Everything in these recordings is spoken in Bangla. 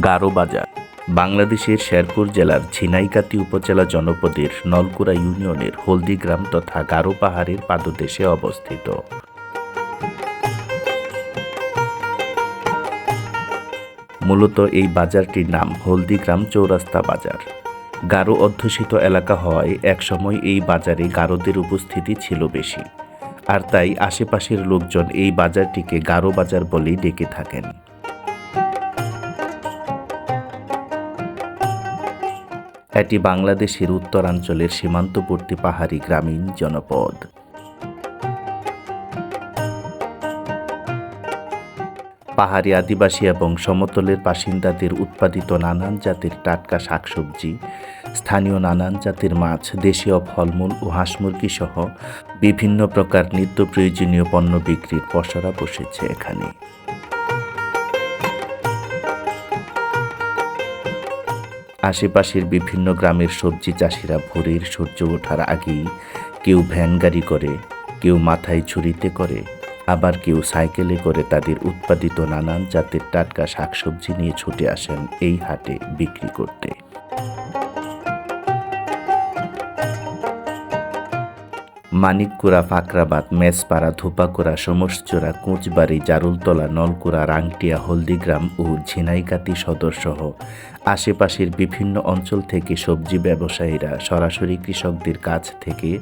গারো বাজার, বাংলাদেশের শেরপুর জেলার ঝিনাইকাতি উপজেলা জনপদের নলকুড়া ইউনিয়নের হলদিগ্রাম তথা গারো পাহাড়ের পাদদেশে অবস্থিত। মূলত এই বাজারটির নাম হলদিগ্রাম চৌরাস্তা বাজার। গারো অধ্যুষিত এলাকা হওয়ায় একসময় এই বাজারে গারোদের উপস্থিতি ছিল বেশি, আর তাই আশেপাশের লোকজন এই বাজারটিকে গারো বাজার বলেই ডেকে থাকেন। এটি বাংলাদেশের উত্তরাঞ্চলের সীমান্তবর্তী পাহাড়ি গ্রামীণ জনপদ। পাহাড়ি আদিবাসী এবং সমতলের বাসিন্দাদের উৎপাদিত নানান জাতের টাটকা শাকসবজি, স্থানীয় নানান জাতের মাছ, দেশীয় ফলমূল ও হাঁস মুরগি সহ বিভিন্ন প্রকার নিত্য প্রয়োজনীয় পণ্য বিক্রির পসরা বসেছে এখানে। আশেপাশের বিভিন্ন গ্রামের সবজি চাষিরা ভোরের সূর্য ওঠার আগেই কেউ ভ্যান গাড়ি করে, কেউ মাথায় ছুরিতে করে, আবার কেউ সাইকেলে করে তাদের উৎপাদিত নানান জাতের টাটকা শাকসবজি নিয়ে ছুটে আসেন এই হাটে বিক্রি করতে। মানিককুড়া, ফাকরাবাদ মেসপাড়া ধোপাকুড়া সমসচোরা কোচবাড়ি, জারুলতলা, নলকুড়া, রাংটিয়া, হলদিগ্রাম ও ঝিনাইকাতি সদর সহ আশেপাশের বিভিন্ন অঞ্চল থেকে সবজি ব্যবসায়ীরা সরাসরি কৃষকদের কাছ থেকে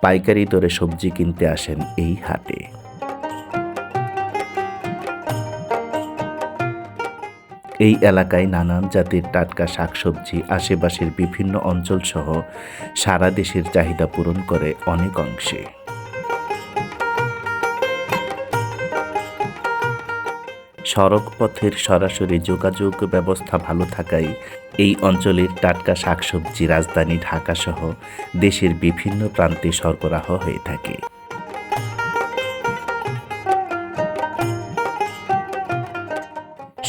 পাইকারি দরে সবজি কিনতে আসেন এই হাটে। এই এলাকায় নানান জাতের টাটকা শাকসবজি আশেপাশের বিভিন্ন অঞ্চলসহ সারা দেশের চাহিদা পূরণ করে অনেক অংশে। সড়ক পথের সরাসরি যোগাযোগ ব্যবস্থা ভালো থাকায় এই অঞ্চলের টাটকা শাকসবজি রাজধানী ঢাকা সহ দেশের বিভিন্ন প্রান্তে সরবরাহ হয়ে থাকে।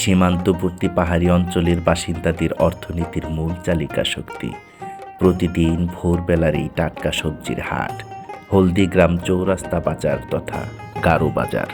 সীমান্তবর্তী পাহাড়ি অঞ্চলের বাসিন্দাদের অর্থনীতির মূল চালিকা শক্তি। প্রতিদিন ভোরবেলার এই টাটকা সবজির হাট, হলদিগ্রাম চৌরাস্তা বাজার তথা গারো বাজার।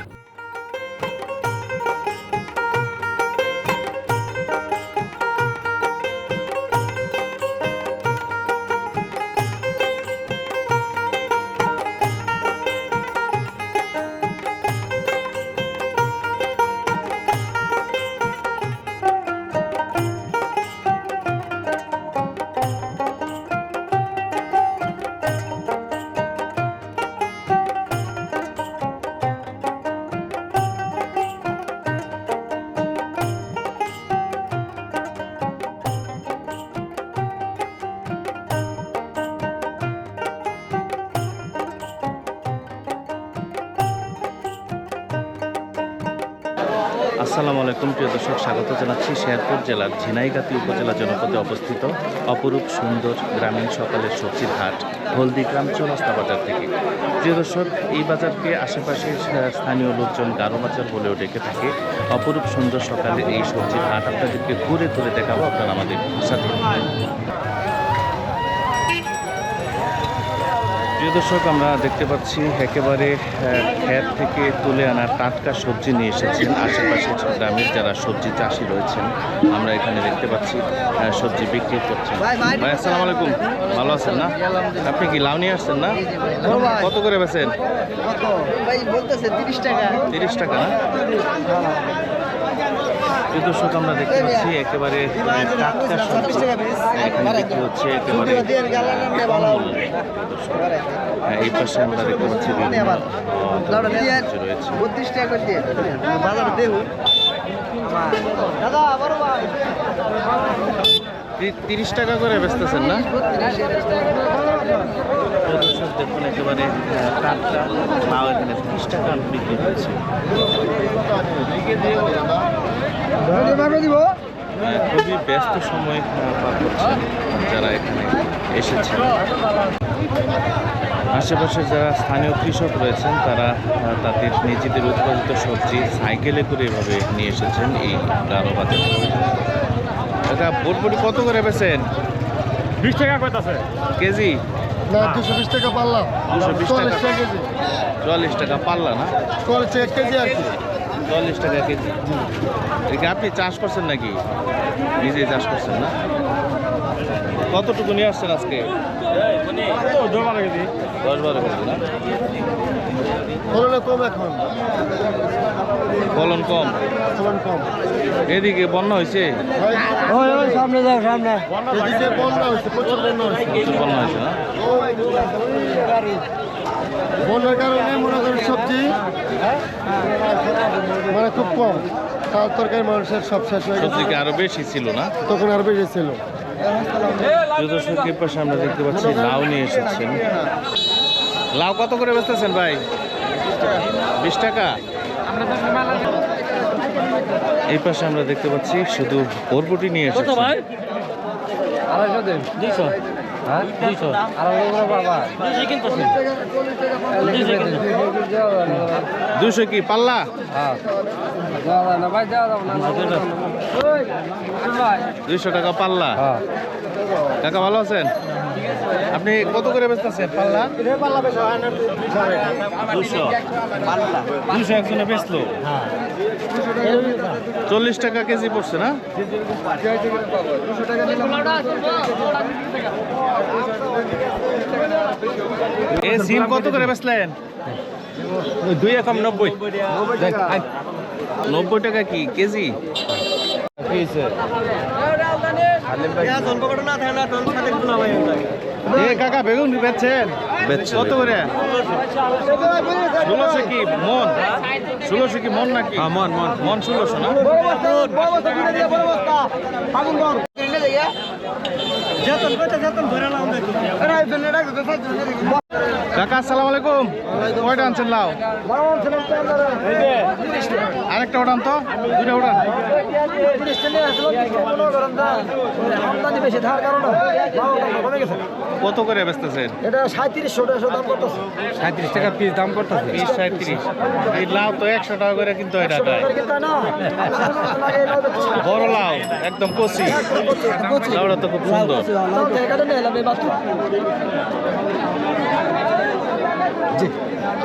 আসসালামু আলাইকুম, প্রিয় দর্শক, স্বাগত জানাচ্ছি শেরপুর জেলার ঝিনাইগাতি উপজেলা জনপদে অবস্থিত অপরূপ সুন্দর গ্রামীণ সকালের সবজির হাট হলদিগ্রাম চৌরাস্তা বাজার থেকে। প্রিয় দর্শক, এই বাজারকে আশেপাশের স্থানীয় লোকজন গারো বাজার বলেও ডেকে থাকে। অপরূপ সুন্দর সকালের এই সবজির হাট আপনাদেরকে ঘুরে ঘুরে দেখাবো। আপনারা আমাদের সাথে প্রিয় দর্শক আমরা দেখতে পাচ্ছি একেবারে ক্ষেত থেকে তুলে আনা টাটকা সবজি নিয়ে এসেছেন আশেপাশের গ্রামের যারা সবজি চাষি রয়েছেন। আমরা এখানে দেখতে পাচ্ছি সবজি বিক্রি করছেন। ভাই আসসালামু আলাইকুম। ভালো আছেন না? আপনি কি লাউ নিয়ে আসছেন না? কত করে বেছেন তিরিশ টাকা। তিরিশ টাকা না? দর্শক আমরা দেখতে পাচ্ছি একেবারে টাটকা সবজি এখানে বিক্রি হচ্ছে একেবারে হ্যাঁ, এই পাশে আমরা দেখতে পাচ্ছি তিরিশ টাকা করে বেচতেছেন না? দর্শক দেখুন একেবারে টাটকা এখানে তিরিশ টাকা বিক্রি খুবই ব্যস্ত সময় পার করছেন যারা এখানে এসেছেন। আশেপাশে যারা স্থানীয় কৃষক রয়েছেন তারা তাদের নিজেদের উৎপাদিত সবজি সাইকেলে করে এভাবে নিয়ে এসেছেন এই গারো বাজার। কাকা বটবটি কত করে বেছেন বিশ টাকা কইতাছে কেজি? না দুশো বিশ টাকা পারলাম 220 টাকা। চল্লিশ টাকা কেজি। চুয়াল্লিশ টাকা পাল্লা না? চল্লিশ টাকা কেজি আর কি। চল্লিশ টাকা কেজি। এদিকে আপনি চাষ করছেন নাকি? নিজেই চাষ করছেন না? কতটুকু নিয়ে আসছেন আজকে? দশ বারো কেজি। না ফলনে কম এখন। ফলন কম? ফলন কম। এদিকে বন্যা হয়েছে? ওই ওই সামনে যাও সামনে। বন্যা হয়েছে প্রচুর বন্যা হয়েছে। প্রচুর বন্যা হয়েছে না? বন্যার কারণে মনে করেন সবজি মানে খুব কম। তার তরকারি মানুষের সব শেষ হয়ে গেছে। সবজি আরও বেশি ছিল না? তখন আর বেশি ছিল। প্রিয় পাশে আমরা দেখতে পাচ্ছি লাউ নিয়ে এসেছেন। লাউ কত করে বেচতেছেন ভাই? বিশ টাকা? এই পাশে আমরা দেখতে পাচ্ছি শুধু বরবটি নিয়ে এসেছেন। আড়াইশো দিন দুশো কি পাল্লা? দুশো দুইশো টাকা পাল্লা। হ্যাঁ। কাকা ভালো আছেন? আপনি কত করে বেচতেছেন? পাল্লা? দুশো। দুশো একজনে বেচলো? চল্লিশ টাকা কেজি পড়ছে না? এ সিম কত করে বেচলেন? দুই একম নব্বই। নব্বই টাকা কি? কেজি? এ কাকা বেগুন বেচছেন? কত করে? ষোলোশো কি মন? ষোলোশো কি মন নাকি? মন মন। মন ষোলোশো না? কাকা আসসালামু আলাইকুম। কয়টা আনছেন লাউ আরেকটা ওঠান তো? দুইটা ওঠান কত করে বেচতেছেন? এটা সাঁত্রিশশো টাকা দাম করতেছে। সাঁত্রিশ টাকা পিস দাম করতেছে? পিস সাঁত্রিশ এই লাউ তো একশো টাকা করে কিন্তু এটা দেয়। বড় লাউ একদম কচি। লাউটা তো খুব সুন্দর। বে-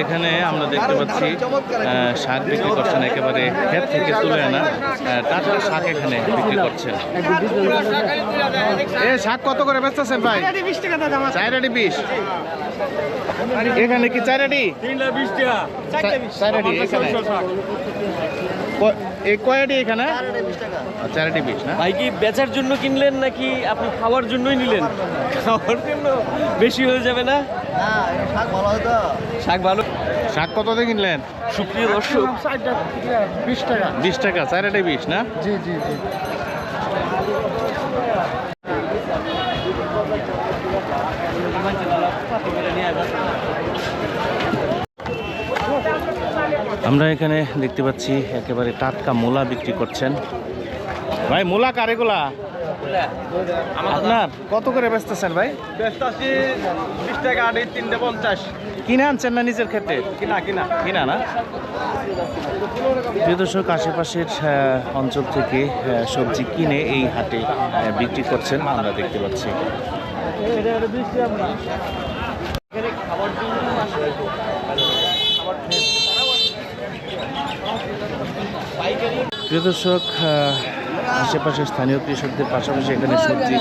এখানে আমরা দেখতে পাচ্ছি আহ, শাক বিক্রি করছেন একেবারে ক্ষেত থেকে তুলে আনা আহ, টাটকা শাক এখানে বিক্রি করছেন। এ শাক কত করে বেচতেছেন ভাই? চারটি বিশ। এখানে কি চারটি চারটি এখানে। ক- এই কয়টি এখানে? চারটি পিস না? ভাই কি বেচার জন্য কিনলেন নাকি আপনি খাওয়ার জন্যই নিলেন? খাওয়ার জন্য বেশি হয়ে যাবে না? শাক ভালো শাক কত দিয়ে কিনলেন? সুপ্রিয় দর্শক বিশ টাকা। বিশ টাকা চারটি বিশ না? জি জি জি। আমরা এখানে দেখতে পাচ্ছি একেবারে টাটকা মূলা বিক্রি করছেন। ভাই মূলা কারেগুলা আপনার? কত করে বেচতেছেন ভাই? বিশ টাকা আড়াই তিনটে পঞ্চাশ। কিনে আনছেন না নিজের ক্ষেত্রে? কিনা কিনা। কিনা না? প্রিয় দর্শক আশেপাশের আহ, অঞ্চল থেকে আহ, সবজি কিনে এই হাটে আহ, বিক্রি করছেন। আমরা দেখতে পাচ্ছি। প্রিয় দর্শক আশেপাশের স্থানীয় কৃষকদের পাশাপাশি এখানে সবজি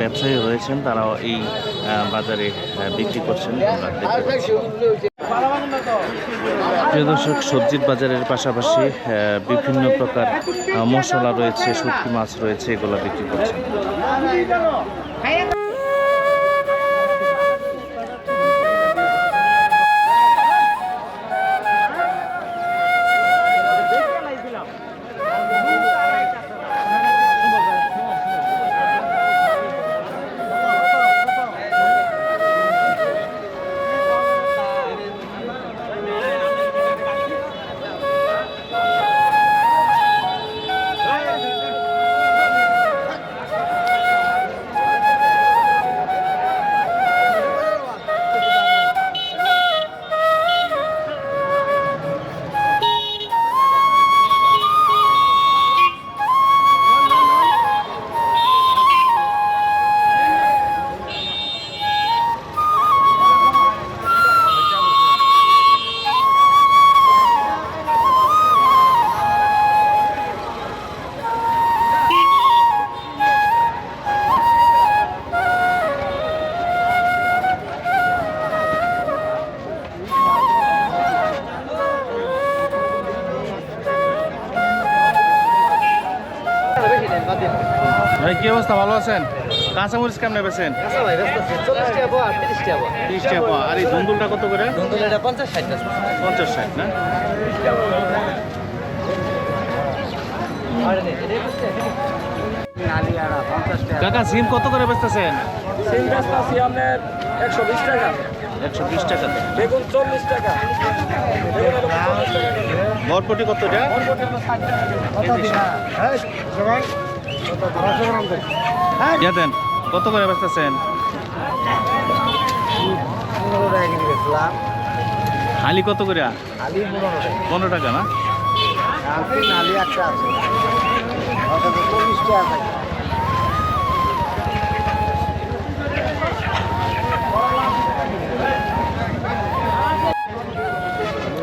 ব্যবসায়ী রয়েছেন। তারাও এই বাজারে বিক্রি করছেন দেখতে পাচ্ছি প্রিয় দর্শক, সবজির বাজারের পাশাপাশি বিভিন্ন প্রকার মশলা রয়েছে, শুটকি মাছ রয়েছে, এগুলো বিক্রি করছেন। আছেন? কাঁচামরিচ কেমন নেবেছেন তিরিশ টাকা পাওয়া। আর এই ধুন্দুলটা কত করে? পঞ্চাশ ষাট টাকা। পঞ্চাশ ষাট না? কাকা সিম কত করে বেচতেছেন? সিম আপনার একশো বিশ টাকা। একশো বিশ টাকা। বেগুন চল্লিশ টাকা। বরপটি কত দিয়ে দেন কত করে বেচতেছেন? হালি কত করে? পনেরো টাকা। না?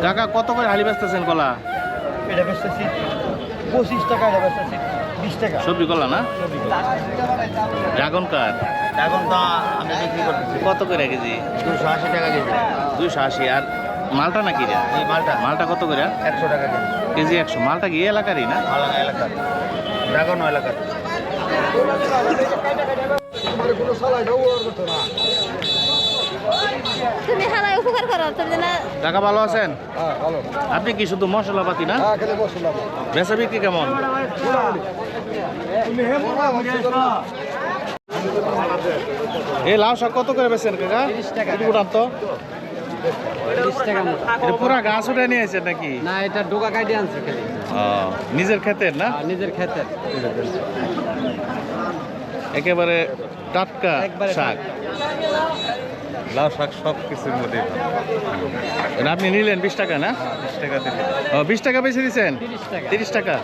কাকা কত করে হালি বেচতেছেন কলা? এটা বেচতেছি পঁচিশ টাকা এটা বেচতেছি। বিশ টাকা। সবজি কলা না? ড্রাগন কার? এখন তো আমি বিক্রি করতেছি। কত করে কেজি? দুশো আশি টাকা কেজি। দুইশো আশি। আর মালটা নাকি রে? মালটা। মালটা কত করে? একশো টাকা কেজি। কেজি একশো। মালটা কি এই এলাকারই না? এলাকার। ড্রাগন এলাকার। টাকা ভালো আছেন? হ্যাঁ আপনি কি শুধু মশলাপাতি না? হ্যাঁ খেলে বেচা বিক্রি কেমন? এই লাউ শাক কত করে বেচেন কাকা? উঠান তো। পুরা গাছ উঠে নিয়ে আসেন নাকি? না এটা ডোকা কাটি আনছে নিজের ক্ষেতের না? নিজের ক্ষেতের। একেবারে টাটকা শাক। লাউ শাক সব কিছুর মধ্যে আপনি নিলেন বিশ টাকা না? বিশ টাকা বিশ টাকা বেশি দিচ্ছেন তিরিশ টাকা।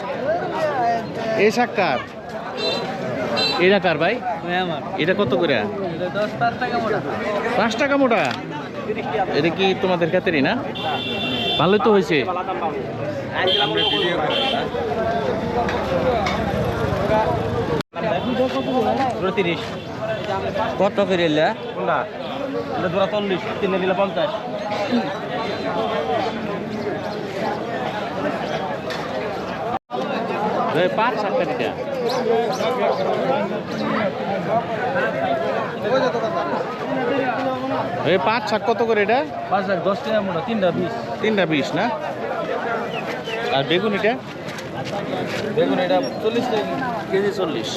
এই শাক কার? এটা কার ভাই? এটা কত করে? পাঁচ টাকা মোটা। এটা কি তোমাদের ক্ষেত্রেই না? ভালোই তো হয়েছে। কত করে কোনটা? চল্লিশ তিনে দিলে পঞ্চাশ। পাঁচ শাক কাটিটা এই পাঁচ শাক কত করে এটা পাঁচ লাখ দশ টাকা মোটা তিনটা বিশ তিনটা বিশ না আর বেগুন এটা বেগুন এটা চল্লিশ টাকা কেজি চল্লিশ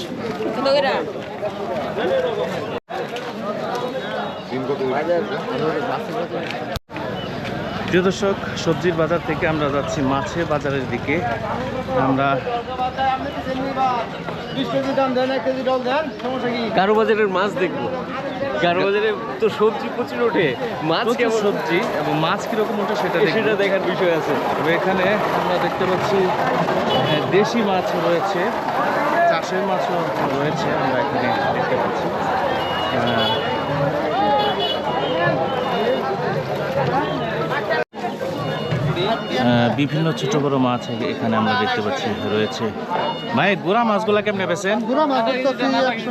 প্রিয় দর্শক সবজির বাজার থেকে আমরা যাচ্ছি মাছের বাজারের দিকে। আমরা কারও বাজারের মাছ দেখব। কারও বাজারে তো সবজি প্রচুর ওঠে। মাছ কেমন? সবজি এবং মাছ কীরকম ওঠে সেটা সেটা দেখার বিষয় আছে। তবে এখানে আমরা দেখতে পাচ্ছি দেশি মাছ রয়েছে। চাষের মাছও রয়েছে আমরা এখানে দেখতে পাচ্ছি। বিভিন্ন ছোট বড় মাছ এখানে আমরা দেখতে পাচ্ছি রয়েছে। ভাই গোড়া মাছগুলা কেমনে বেছেন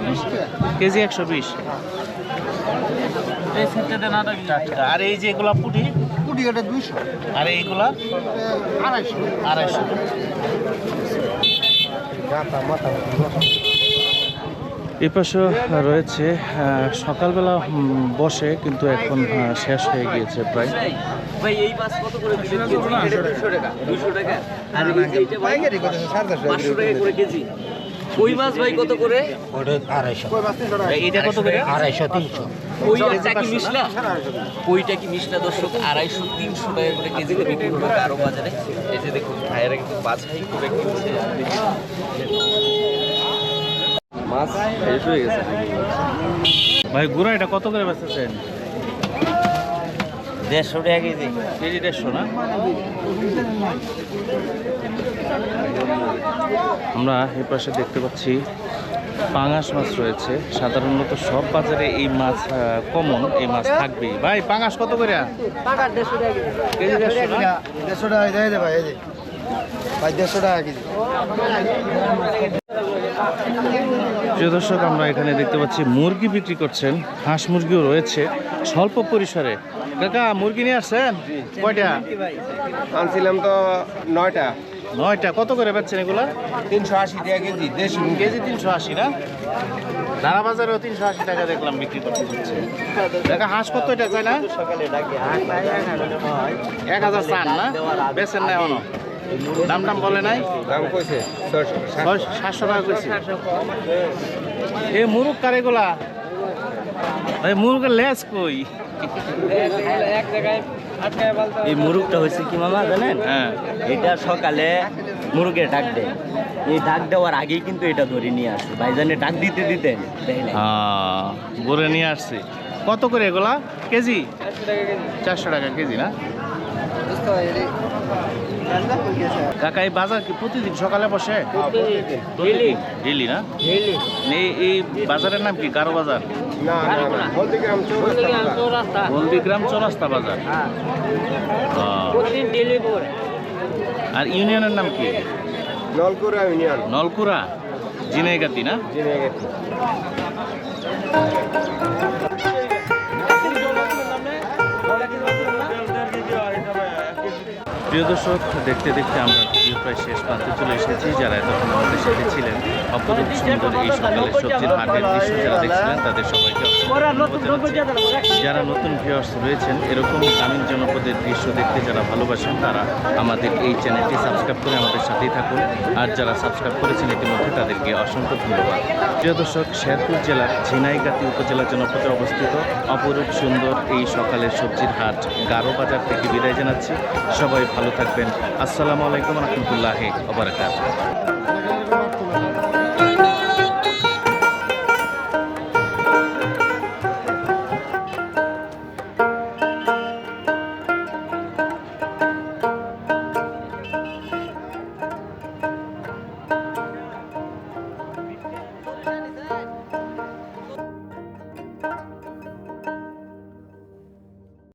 বিশ কেজি একশো বিশ। আর এই যে এগুলা পুটি? কুড়ি এটা দুইশো। আর এইগুলা? আড়াইশো। আড়াইশো। মাথা রয়েছে সকালবেলা বসে কিন্তু এখন শেষ হয়ে গিয়েছে প্রায়। ভাই এই মাছ কত করে কেজি ভাই কেজি। কত আড়াইশো। এইটা কত করে? আড়াইশো তিনশো। কি মিশলা? ওইটা কি মিশলা দর্শক? আড়াইশো তিনশো টাকা করে কেজিতে বিক্রি করবে আরও বাজারে। এই যে দেখুন ভাইয়েরা কিন্তু বাছাই করে কিনছে। মাছ শেষ হয়ে গেছে ভাই গুড়া এটা কত করে বেচতেছেন? দেড়শো টাকা কেজি। কেজি দেড়শো না? আমরা এই পাশে দেখতে পাচ্ছি পাঙাশ মাছ রয়েছে। সাধারণত সব বাজারে এই মাছ কমন এই মাছ থাকবেই। ভাই পাঙাশ কত করে? কেজি। দেড়শো না? দেড়শো টাকা ভাই ভাই দেড়শো টাকা কেজি। প্রিয় দর্শক আমরা এখানে দেখতে পাচ্ছি মুরগি বিক্রি করছেন। হাঁস মুরগিও রয়েছে। স্বল্প পরিসরে। কাকা মুরগি নিয়ে আসছেন? কয়টা? আনছিলাম তো নয়টা। নয়টা। কত করে পাচ্ছেন এগুলা? তিনশো আশি টাকা কেজি দেশি কেজি তিনশো আশি না? দানা বাজারেও তিনশো আশি টাকা দেখলাম বিক্রি করতে হচ্ছে। দেখা হাঁস কত এটা চাই না? এক হাজার চান না? বেচেন না এখনও? দাম টাম বলে নাই? দাম কইছে সাতশো। টাকা কইছি। এ মুরুগ কার এগুলা? এই মুরুগের লেজ কই? এই মুরুগটা হয়েছে কি মামা জানেন? হ্যাঁ। এটা সকালে মুরগের ডাক দেয়। এই ডাক দেওয়ার আগেই কিন্তু এটা ধরে নিয়ে আসে। ভাইজানে ডাক দিতে দিতে নাই। হ্যাঁ নিয়ে আসছে। কত করে এগুলা? কেজি? চারশো টাকা কেজি। না? কাকা এই বাজার কি প্রতিদিন সকালে বসে? ডেলি না? এই বাজারের নাম কি? কারও বাজার? হলদিগ্রাম চৌরাস্তা বাজার। আর ইউনিয়নের নাম কি? নলকুড়া ইউনিয়ন। নলকুরা। জিনাইগাতি না? প্রিয় দর্শক, দেখতে দেখতে আমরা প্রায় শেষ প্রান্তে চলে এসেছি, যারা এতক্ষণ আমাদের সাথে ছিলেন। অপরূপ সুন্দর এই সকালের সবজির হাটের দৃশ্য যারা দেখছিলেন তাদের সবাইকে। যারা নতুন ভিউয়ার্স রয়েছেন এরকম গ্রামীণ জনপদের দৃশ্য দেখতে যারা ভালোবাসেন তারা আমাদের এই চ্যানেলটি সাবস্ক্রাইব করে আমাদের সাথেই থাকুন। আর যারা সাবস্ক্রাইব করেছেন ইতিমধ্যে তাদেরকে অসংখ্য ধন্যবাদ। প্রিয় দর্শক শেরপুর জেলার ঝিনাইগাতি উপজেলা জনপদে অবস্থিত অপরূপ সুন্দর এই সকালের সবজির হাট গারো বাজার থেকে বিদায় জানাচ্ছি। সবাই ভালো থাকবেন। আসসালামু আলাইকুম রহমতুল্লাহ ওবরাকাত